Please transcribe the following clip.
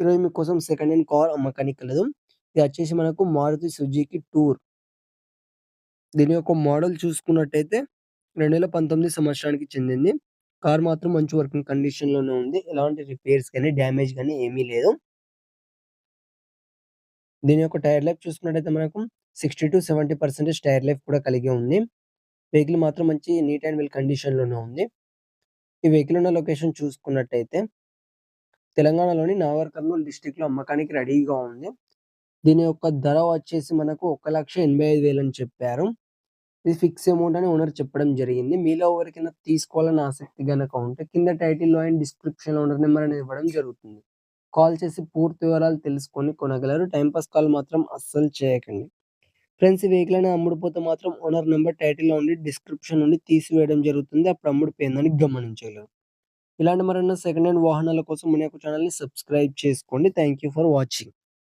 ఈరోజు మీకోసం second hand car అమ్మకానికి కలదు. ఇది వచ్చేసి మనకు మారుతి సుజుకి టూర్. దీని యొక్క మోడల్ చూసుకున్నట్టయితే 2019 సంవత్సరానికి చెందింది. కార్ మాత్రం మంచి వర్కింగ్ కండిషన్‌లోనే ఉంది. ఎలాంటి రిపేర్స్ కానీ డ్యామేజ్ కానీ ఏమీ లేదు. దీని యొక్క టైర్ లైఫ్ చూసుకున్నట్టయితే మనకు 60-70% టైర్ లైఫ్ కూడా కలిగి ఉంది. వెహికల్ మాత్రం మంచి నీట్ అండ్ వెల్ కండిషన్‌లోనే ఉంది. ఈ వెహికల్ ఉన్న లొకేషన్ చూసుకున్నట్టయితే తెలంగాణలోని నాగర్ కర్నూలు డిస్టిక్లో అమ్మకానికి రెడీగా ఉంది. దీని యొక్క ధర వచ్చేసి మనకు 1,85,000 అని చెప్పారు. ఇది ఫిక్స్ అమౌంట్ అని ఓనర్ చెప్పడం జరిగింది. మీలో ఎవరికైనా తీసుకోవాలని ఆసక్తి కనుక ఉంటే కింద టైటిల్‌లో అండ్ డిస్క్రిప్షన్‌లో ఓనర్ నెంబర్ అనేది ఇవ్వడం జరుగుతుంది. కాల్ చేసి పూర్తి వివరాలు తెలుసుకొని కొనగలరు. టైంపాస్ కాల్ మాత్రం అస్సలు చేయకండి. ఫ్రెండ్స్ ఈ వెహికల్ అనేది అమ్ముడుపోతే మాత్రం ఓనర్ నెంబర్ టైటిల్‌లో ఉండి డిస్క్రిప్షన్ నుండి తీసివేయడం జరుగుతుంది. అప్పుడు అమ్ముడిపోయిందని గమనించగలరు. ఇలాంటి మరెన్నో సెకండ్ హ్యాండ్ వాహనాల కోసం మన యొక్క ఛానల్‌ని సబ్స్క్రైబ్ చేసుకోండి. Thank you for watching.